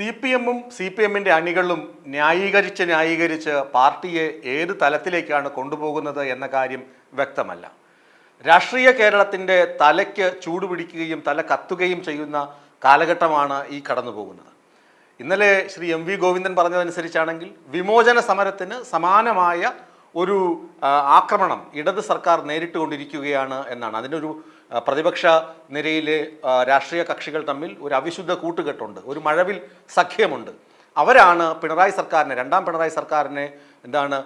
C P എമ്മും C P എമ്മിന്റെ അണികളും ന്യായീകരിച്ച് ന്യായീകരിച്ച് പാർട്ടിയെ ഏത് തലത്തിലേക്കാണ് കൊണ്ടുപോകുന്നത് എന്ന കാര്യം വ്യക്തമല്ല. രാഷ്ട്രീയ കേരളത്തിന്റെ തലയ്ക്ക് ചൂടുപിടിക്കുകയും തല കത്തുകയും ചെയ്യുന്ന കാലഘട്ടമാണ് ഈ കടന്നു പോകുന്നത് ഇന്നലെ ശ്രീ എം വി ഗോവിന്ദൻ പറഞ്ഞതനുസരിച്ചാണെങ്കിൽ വിമോചന സമരത്തിന് സമാനമായ ഒരു ആക്രമണം ഇടത് സർക്കാർ നേരിട്ടുകൊണ്ടിരിക്കുകയാണ് എന്നാണ്. അതിനൊരു പ്രതിപക്ഷ നിരയിലെ രാഷ്ട്രീയ കക്ഷികൾ തമ്മിൽ ഒരു അവിശുദ്ധ കൂട്ടുകെട്ടുണ്ട്. ഒരു മഴവിൽ സഖ്യമുണ്ട്. അവരാണ് പിണറായി സർക്കാരിനെ രണ്ടാം പിണറായി സർക്കാരിനെ എന്താണ്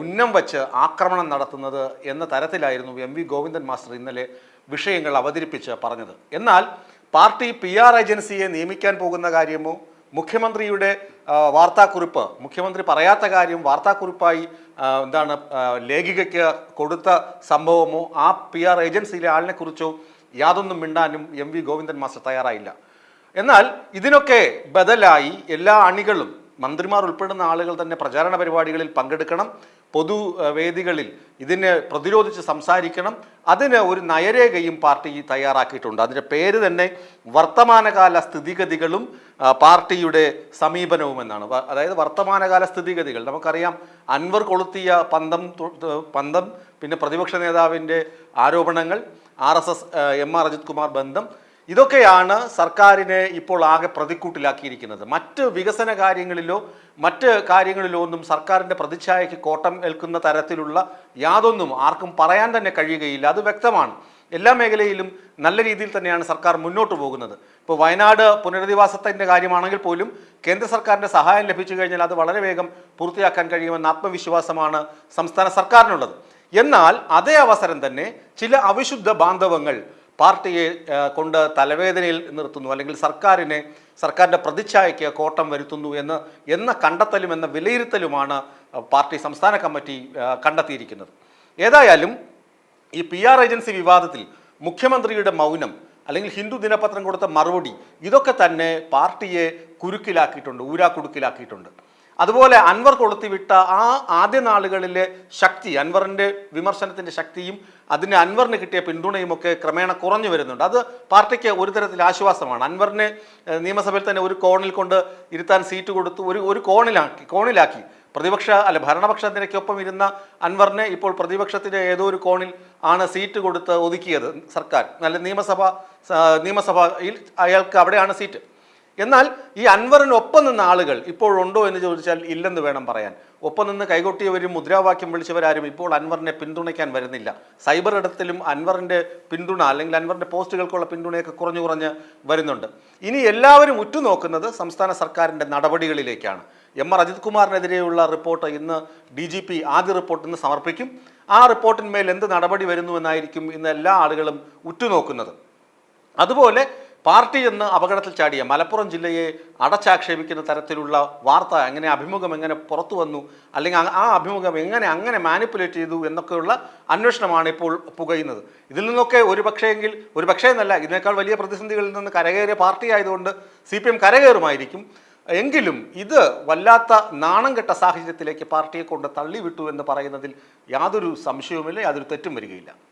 ഉന്നം വച്ച് ആക്രമണം നടത്തുന്നത് എന്ന തരത്തിലായിരുന്നു എം വി ഗോവിന്ദൻ മാസ്റ്റർ ഇന്നലെ വിഷയങ്ങൾ അവതരിപ്പിച്ച് പറഞ്ഞത്. എന്നാൽ പാർട്ടി പി ആർ ഏജൻസിയെ നിയമിക്കാൻ പോകുന്ന കാര്യമോ മുഖ്യമന്ത്രിയുടെ വാർത്താക്കുറിപ്പ്. മുഖ്യമന്ത്രി പറയാത്ത കാര്യം വാർത്താക്കുറിപ്പായി എന്താണ് ലേഖികയ്ക്ക് കൊടുത്ത സംഭവമോ ആ പി ആർ ഏജൻസിയിലെ ആളിനെ കുറിച്ചോ യാതൊന്നും മിണ്ടാനും എം വി ഗോവിന്ദൻ മാസ്റ്റർ തയ്യാറായില്ല. എന്നാൽ ഇതിനൊക്കെ ബദലായി എല്ലാ അണികളും മന്ത്രിമാർ ഉൾപ്പെടുന്ന ആളുകൾ തന്നെ പ്രചാരണ പരിപാടികളിൽ പങ്കെടുക്കണം പൊതു വേദികളിൽ ഇതിനെ പ്രതിരോധിച്ച് സംസാരിക്കണം. അതിന് ഒരു നയരേഖയും പാർട്ടി തയ്യാറാക്കിയിട്ടുണ്ട്. അതിന്റെ പേര് തന്നെ വർത്തമാനകാല സ്ഥിതിഗതികളും പാർട്ടിയുടെ സമീപനവും എന്നാണ്. അതായത് വർത്തമാനകാല സ്ഥിതിഗതികൾ. നമുക്കറിയാം അൻവർ കൊളുത്തിയ പന്തം പന്തം പിന്നെ പ്രതിപക്ഷ നേതാവിന്റെ ആരോപണങ്ങൾ R S S M R Ajith Kumar ബന്ധം ഇതൊക്കെയാണ് സർക്കാരിനെ ഇപ്പോൾ ആകെ പ്രതിക്കൂട്ടിലാക്കിയിരിക്കുന്നത്. മറ്റ് വികസന കാര്യങ്ങളിലോ മറ്റ് കാര്യങ്ങളിലോ ഒന്നും സർക്കാരിന്റെ പ്രതിച്ഛായയ്ക്ക് കോട്ടം ഏൽക്കുന്ന തരത്തിലുള്ള യാതൊന്നും ആർക്കും പറയാൻ തന്നെ കഴിയുകയില്ല. അത് വ്യക്തമാണ്. എല്ലാ മേഖലയിലും നല്ല രീതിയിൽ തന്നെയാണ് സർക്കാർ മുന്നോട്ട് പോകുന്നത്. ഇപ്പോൾ വയനാട് പുനരധിവാസത്തിന്റെ കാര്യമാണെങ്കിൽ പോലും കേന്ദ്ര സർക്കാരിന്റെ സഹായം ലഭിച്ചു കഴിഞ്ഞാൽ അത് വളരെ വേഗം പൂർത്തിയാക്കാൻ കഴിയുമെന്ന ആത്മവിശ്വാസമാണ് സംസ്ഥാന സർക്കാരിനുള്ളത്. എന്നാൽ അതേ അവസരം തന്നെ ചില അവിശുദ്ധ ബാന്ധവങ്ങൾ പാർട്ടിയെ കൊണ്ട് തലവേദനയിൽ നിർത്തുന്നു അല്ലെങ്കിൽ സർക്കാരിനെ സർക്കാരിന്റെ പ്രതിച്ഛായയ്ക്ക് കോട്ടം വരുത്തുന്നു എന്ന് എന്ന കണ്ടെത്തലും എന്ന വിലയിരുത്തലുമാണ് പാർട്ടി സംസ്ഥാന കമ്മിറ്റി കണ്ടെത്തിയിരിക്കുന്നത്. ഏതായാലും ഈ പി ആർ ഏജൻസി വിവാദത്തിൽ മുഖ്യമന്ത്രിയുടെ മൗനം അല്ലെങ്കിൽ ഹിന്ദു ദിനപത്രം കൊടുത്ത മറുപടി ഇതൊക്കെ തന്നെ പാർട്ടിയെ കുരുക്കിലാക്കിയിട്ടുണ്ട് ഊരാക്കുടുക്കിലാക്കിയിട്ടുണ്ട്. അതുപോലെ അൻവർ കൊളുത്തിവിട്ട ആ ആദ്യ നാളുകളിലെ ശക്തി അൻവറിന്റെ വിമർശനത്തിന്റെ ശക്തിയും അതിന് അൻവറിന് കിട്ടിയ പിന്തുണയും ഒക്കെ ക്രമേണ കുറഞ്ഞു വരുന്നുണ്ട്. അത് പാർട്ടിക്ക് ഒരു തരത്തിൽ ആശ്വാസമാണ്. അൻവറിനെ നിയമസഭയിൽ തന്നെ ഒരു കോണിൽ കൊണ്ട് ഇരുത്താൻ സീറ്റ് കൊടുത്തു ഒരു ഒരു കോണിലാക്കി കോണിലാക്കി. പ്രതിപക്ഷ അല്ല ഭരണപക്ഷ നിരക്കൊപ്പം ഇരുന്ന അൻവറിനെ ഇപ്പോൾ പ്രതിപക്ഷത്തിന്റെ ഏതോ ഒരു കോണിൽ ആണ് സീറ്റ് കൊടുത്ത് ഒതുക്കിയത് സർക്കാർ. നല്ല നിയമസഭ നിയമസഭയിൽ അയാൾക്ക് അവിടെയാണ് സീറ്റ്. എന്നാൽ ഈ അൻവറിനൊപ്പം നിന്ന ആളുകൾ ഇപ്പോഴുണ്ടോ എന്ന് ചോദിച്ചാൽ ഇല്ലെന്ന് വേണം പറയാൻ. ഒപ്പം നിന്ന് കൈകൊട്ടിയവരും മുദ്രാവാക്യം വിളിച്ചവരാരും ഇപ്പോൾ അൻവറിനെ പിന്തുണയ്ക്കാൻ വരുന്നില്ല. സൈബർ ഇടത്തിലും അൻവറിന്റെ പിന്തുണ അല്ലെങ്കിൽ അൻവറിന്റെ പോസ്റ്റുകൾക്കുള്ള പിന്തുണയൊക്കെ കുറഞ്ഞു കുറഞ്ഞ് വരുന്നുണ്ട്. ഇനി എല്ലാവരും ഉറ്റുനോക്കുന്നത് സംസ്ഥാന സർക്കാരിന്റെ നടപടികളിലേക്കാണ്. എം ആർ അജിത് കുമാറിനെതിരെയുള്ള റിപ്പോർട്ട് ഇന്ന് ഡി ജി പി ആദ്യ റിപ്പോർട്ട് ഇന്ന് സമർപ്പിക്കും. ആ റിപ്പോർട്ടിന്മേൽ എന്ത് നടപടി വരുന്നു എന്നായിരിക്കും ഇന്ന് എല്ലാ ആളുകളും ഉറ്റുനോക്കുന്നത്. അതുപോലെ പാർട്ടി എന്ന് അപകടത്തിൽ ചാടിയ മലപ്പുറം ജില്ലയെ അടച്ചാക്ഷേപിക്കുന്ന തരത്തിലുള്ള വാർത്ത എങ്ങനെ അഭിമുഖം എങ്ങനെ പുറത്തു വന്നു? അല്ലെങ്കിൽ ആ- അഭിമുഖം എങ്ങനെ അങ്ങനെ മാനിപ്പുലേറ്റ് ചെയ്തു എന്നൊക്കെയുള്ള അന്വേഷണമാണ് ഇപ്പോൾ പുകയുന്നത്. ഇതിൽ നിന്നൊക്കെ ഒരു പക്ഷേയെങ്കിൽ ഒരു പക്ഷേ എന്നല്ല ഇതിനേക്കാൾ വലിയ പ്രതിസന്ധികളിൽ നിന്ന് കരകയറിയ പാർട്ടി ആയതുകൊണ്ട് സി പി എം കരകയറുമായിരിക്കും. എങ്കിലും ഇത് വല്ലാത്ത നാണം കെട്ട സാഹചര്യത്തിലേക്ക് പാർട്ടിയെ കൊണ്ട് തള്ളിവിട്ടു എന്ന് പറയുന്നതിൽ യാതൊരു സംശയവുമില്ല യാതൊരു തെറ്റും വരികയില്ല.